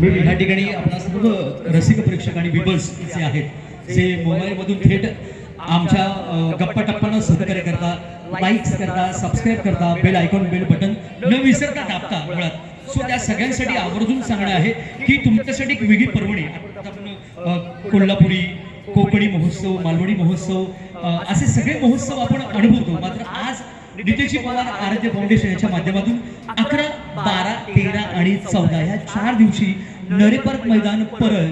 मी या ठिकाणी आपला सर्व रसिक प्रेक्षक आणि विबर्स जे आहेत जे मोबाईलमधून थेट आमच्या गप्पा टप्पानं सहकार्य करता लाईक्स करता सबस्क्राईब करता बेल आयकॉन बेल बटन न विसरता दाबता मुळात. सो त्या सगळ्यांसाठी आवर्जून सांगणं आहे की तुमच्यासाठी एक वेगळी पर्वणी कोल्हापुरी कोकणी महोत्सव मालवणी महोत्सव असे सगळे महोत्सव आपण अनुभवतो. मात्र आज नितेशी पवार आराध्य फाउंडेशन याच्या माध्यमातून अकरा बारा तेरा आणि चौदा या चार दिवशी नरेपार्क मैदान परळ.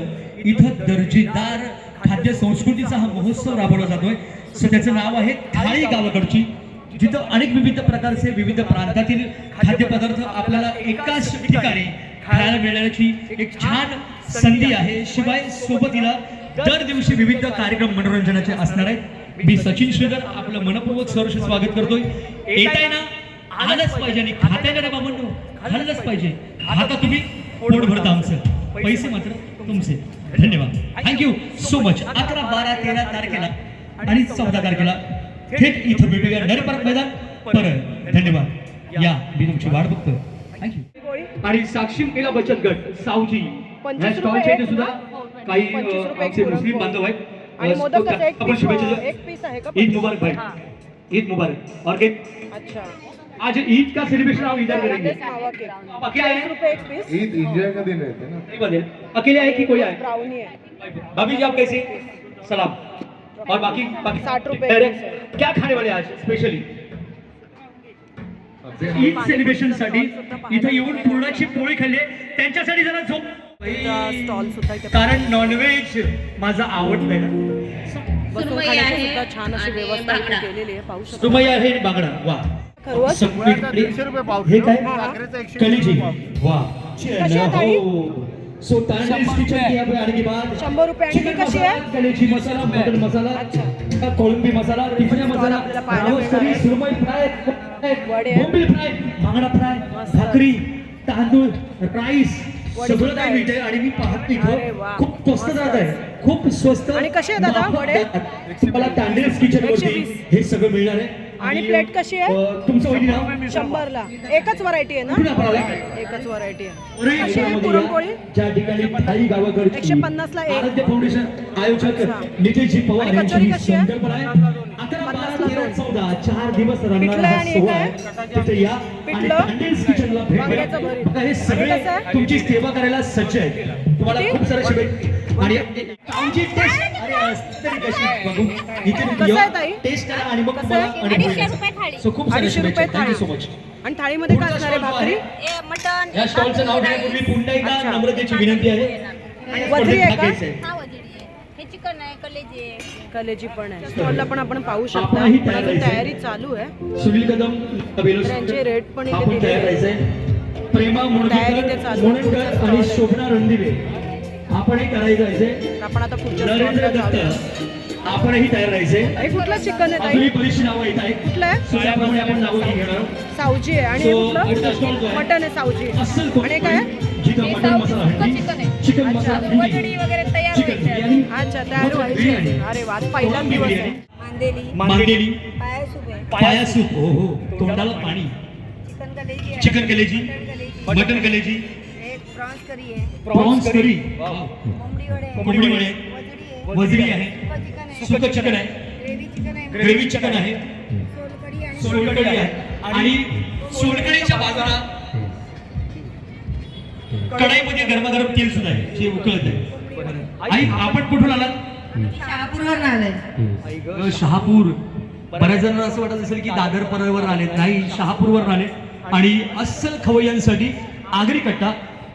इथं दर्जेदार खाद्य संस्कृतीचा हा महोत्सव राबवला जातोय. सो त्याचं नाव आहे थाळी गावाकडची जिथं अनेक विविध प्रकारचे विविध प्रांतातील खाद्यपदार्थ आपल्याला एकाच ठिकाणी खायला मिळण्याची एक छान संधी आहे. शिवाय सोबतीला दर दिवशी विविध कार्यक्रम मनोरंजनाचे असणार आहेत. मी सचिन श्रीधर आपलं मनपूर्वक सहर्ष स्वागत करतोय. येत आहे ना? आलंच पाहिजे आणि खात्याकडे रे बाबा खाल्लंच पाहिजे. खाता तुम्ही पोट भरता आमचं पैसे मात्र तुमचे. धन्यवाद. थँक्यू सो मच अकरा बारा तेरा तारखेला आणि चौदा तारखेला थेट इथं भेटूया नरपार्क मैदान. परत धन्यवाद. या मी तुमची वाट थँक्यू आणि साक्षी महिला बचत गट सावजी. ह्या स्टॉलच्या इथे सुद्धा एक काही एक आमचे मुस्लिम. बांधव आहेत. आणि मोदक एक पीस एक आहे का ईद मुबारक भाई. हाँ. ईद मुबारक. और के अच्छा. आज ईद का सेलिब्रेशन हम इधर करेंगे आप अकेले हैं पीस ईद इंडिया का दिन रहते हैं ना? नहीं अकेले आए कि कोई आए भाभी जी आप कैसे? सलाम. और बाकी बाकी साठ रुपए। क्या खाने वाले आज स्पेशली ईद सेलिब्रेशनसाठी इथं येऊन पुरणाची पोळी खाल्ली. त्यांच्यासाठी जरा झोप. स्टॉल सुद्धा कारण नॉनव्हेज माझं आवडतंय ना बसून सुरमई आहे बांगडा. केलेली आहे. पाहू शकतो. सुमय आहे आणि बांगडा. वा. दीडशे रुपये पाव हे काय साखरेचा एकशे कलेजी वीस पाव. वा कशी आहे थाळी? सो तांडलीस किचन की यहाँ पे आने के बाद शंभर रुपये आणि चिकन कशी मसाला, आहे? कलेजी मसाला मटन मसाला अच्छा. कोळंबी मसाला तिफण्या मसाला आपल्याला पाहायला रावस मिळणार करी आहे. सुरमई फ्राय वडे. बोंबील फ्राय बांगडा फ्राय मस्त. भाकरी तांदूळ राईस वडे सगळं सुद्धा काही आहे. मिळतंय आणि मी पाहत अरे इथं वा. खूप स्वस्त मस्त. जात आहे खूप स्वस्त आणि कसे दादा माफक वडे? दरात तुम्हाला तांडेल्स किचन एकशे वरती वीस. हे सगळं मिळणार आहे आणि प्लेट कशी आहे? शंभरला एकच व्हरायटी आहे ना? एकच व्हरायटी आहे कशी आहे पुरणपोळी एकशे पन्नासला एक. कचोरी कशी आहे? आहे पिठलं हा? आहे वांग्याचं. भरीत. आहे? तुमची सेवा करायला सज्ज आहेत तुम्हाला किती? खूप सारे आणि आमची टेस्ट अरे कशी? बघू? टेस्ट करा आणि मग तुम्हाला खूप अडीचशे शुभेच्छा थँक्यू सो. मच आणि थाळीमध्ये काय असणार आहे भाकरी? ए, मटण या स्टॉलचं नाव घेण्यापूर्वी पुन्हा एकदा. नम्रतेची विनंती आहे. वजरी आहे का? हा हे चिकन कलेजी पण आहे. स्टॉलला पण आपण पाहू शकता. पण अजून. तयारी चालू आहे. सुनील कदम त्यांचे रेट पण इथे प्रेमा मुंडकर. मुंडकर पुढचा आणि. शोभना रणदिवे. आपणही करायचं. आहे आपण आता नरेंद्र दत्त आपणही तयार राहायचंय हे कुठलं चिकन आहे ताई? बरीचशी नावं येत आहेत कुठलं आहे? So, त्याप्रमाणे आपण नावं घेणार. सावजी आहे. आणि हे कुठलं? मटन आहे? सावजी. आणि हे काय? हे साऊथ मसाला आहे. चिकन अच्छा. मसाला वगैरे तयार अच्छा तयार व्हायची. अरे वा पहिलाच कोळंबी दिवस. आहे. मांदेली. पाया सुप पाया सूप हो हो. तोंडाला पाणी. चिकन कलेजी चिकन कलेजी? मटन कलेजी. एक प्रॉन्स करी आहे. Prawns curry. कोंबडी वडे. आहे कोंबडी वडे. वजडी आहे. वजरी आहे. सुक्कं चिकन आहे. सुकं चिकन आहे. ग्रेव्ही चिकन आहे. चिकन आहे. आणि बाजूला कढाईमध्ये गरमागरम तेल सुद्धा आहे जे उकळत आहे. आई आपण कुठून आलात? शहापूरवर आलंय. शहापूर. बऱ्याच जणांना असं वाटत असेल की दादर परळवर आले नाही शहापूरवर आले आणि अस्सल खवय्यांसाठी आगरी कट्टा.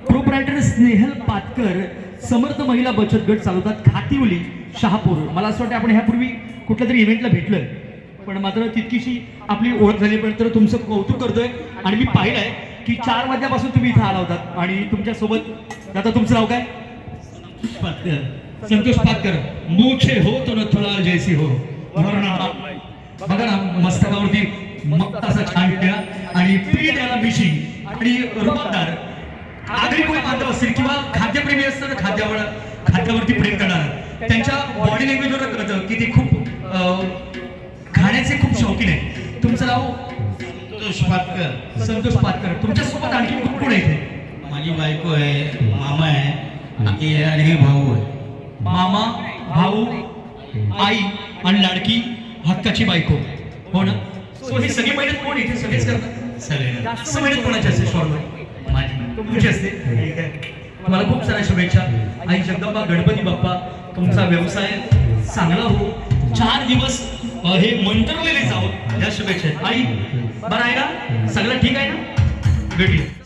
प्रोप्रायटर स्नेहल पातकर समर्थ महिला बचत गट चालवतात खातिवली शहापूर. मला असं वाटतं आपण ह्यापूर्वी कुठल्या तरी इव्हेंटला भेटलोय. पण मात्र तितकीशी आपली ओळख झाली पण तर तुमचं कौतुक करतोय. आणि मी पाहिलंय की चार वाजल्यापासून तुम्ही इथं आला होतात आणि तुमच्यासोबत आता तुमचं नाव काय? पातकर. संतोष पातकर. मोछे हो तो न थोडा जैसी हो बघा ना मस्तकावरती मक्ताचा छान टिळा आणि पीठ याला मिशी आणि रुबाबदार आगरी कोणी बांधव असतील किंवा खाद्यप्रेमी असतं ना खाद्यावर खाद्यावरती प्रेम करणार. त्यांच्या बॉडी लँग्वेजवर कळतं की ते खूप खाण्याचे खूप शौकीन आहे तुमचं नाव? संतोष पातकर. संतोष पातकर. तुमच्यासोबत आणखी कोण कोण आहे इथे? माझी बायको आहे मामा आहे आणि आणि हे भाऊ आहे. मामा भाऊ आई आणि लाडकी हक्काची बायको. हो ना? सो ही सगळी मेहनत कोण इथे सगळेच करतात. सगळे जास्त मेहनत कोणाची असते शॉर्टवर माझी. तुमची असते तुम्हाला खूप साऱ्या शुभेच्छा. आई जगदंबा गणपती बाप्पा तुमचा व्यवसाय चांगला हो चार दिवस हे मंत्रलेले जावं या शुभेच्छा. आई बरं आहे ना? सगळं ठीक आहे ना? भेटूया.